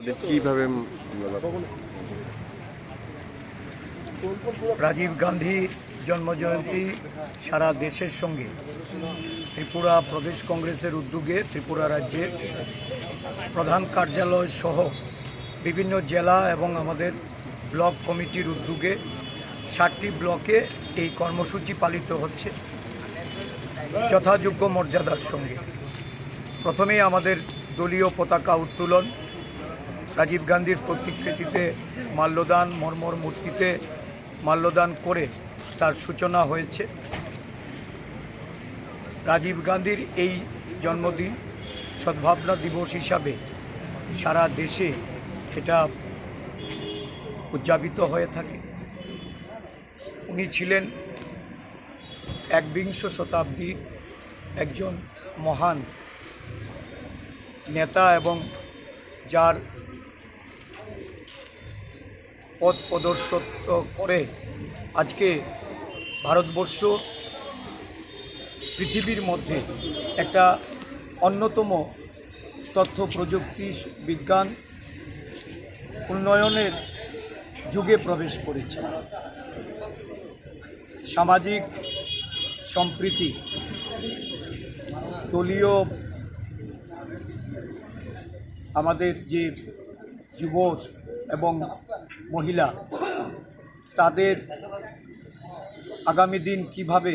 কীভাবে রাজীব গান্ধী জন্মজয়ন্তী সারা দেশের সঙ্গে ত্রিপুরা প্রদেশ কংগ্রেসের উদ্যোগে ত্রিপুরা রাজ্যের প্রধান কার্যালয় সহ বিভিন্ন জেলা এবং আমাদের ব্লক কমিটির উদ্যোগে ষাটটি ব্লকে এই কর্মসূচি পালিত হচ্ছে যথাযোগ্য মর্যাদার সঙ্গে। প্রথমেই আমাদের দলীয় পতাকা উত্তোলন রাজীব গান্ধীর প্রতিকৃতিতে মাল্যদান, মর্মর মূর্তিতে মাল্যদান করে তার সূচনা হয়েছে। রাজীব গান্ধীর এই জন্মদিন সদ্ভাবনা দিবস হিসাবে সারা দেশে এটা উদযাপিত হয়ে থাকে। উনি ছিলেন একবিংশ শতাব্দীর একজন মহান নেতা এবং যার পথ প্রদর্শত্ব করে আজকে ভারতবর্ষ পৃথিবীর মধ্যে একটা অন্যতম তথ্য প্রযুক্তি বিজ্ঞান উন্নয়নের যুগে প্রবেশ করেছে। সামাজিক সম্প্রীতি, দলীয় আমাদের যে যুব এবং মহিলা, তাদের আগামী দিন কীভাবে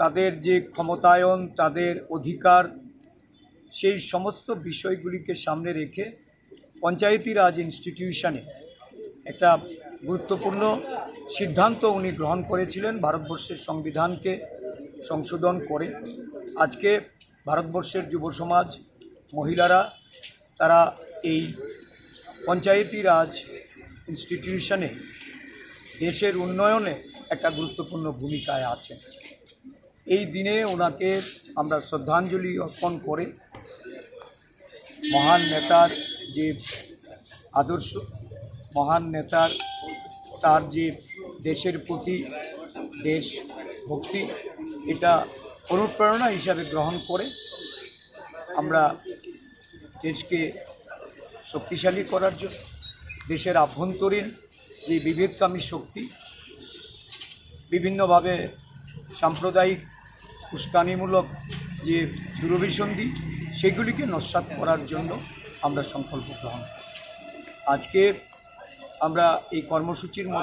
তাদের যে ক্ষমতায়ন, তাদের অধিকার, সেই সমস্ত বিষয়গুলিকে সামনে রেখে পঞ্চায়েতি রাজ ইনস্টিটিউশনে একটা গুরুত্বপূর্ণ সিদ্ধান্ত উনি গ্রহণ করেছিলেন ভারতবর্ষের সংবিধানকে সংশোধন করে। আজকে ভারতবর্ষের যুব সমাজ মহিলারা, তারা এই পঞ্চায়েতি রাজ ইনস্টিটিউশনে দেশের উন্নয়নে একটা গুরুত্বপূর্ণ ভূমিকায় আছেন। এই দিনে ওনাকে আমরা শ্রদ্ধাঞ্জলি অর্পণ করে মহান নেতার যে আদর্শ, মহান নেতার তার যে দেশের প্রতি দেশ ভক্তি, এটা অনুপ্রেরণা হিসাবে গ্রহণ করে আমরা দেশকে শক্তিশালী করার জন্য, দেশের আভ্যন্তরীণ যে বিভেদকামী শক্তি, বিভিন্নভাবে সাম্প্রদায়িক উস্কানিমূলক যে দূরভিসন্ধি, সেগুলিকে নস্বাত করার জন্য আমরা সংকল্প গ্রহণ আজকে আমরা এই কর্মসূচির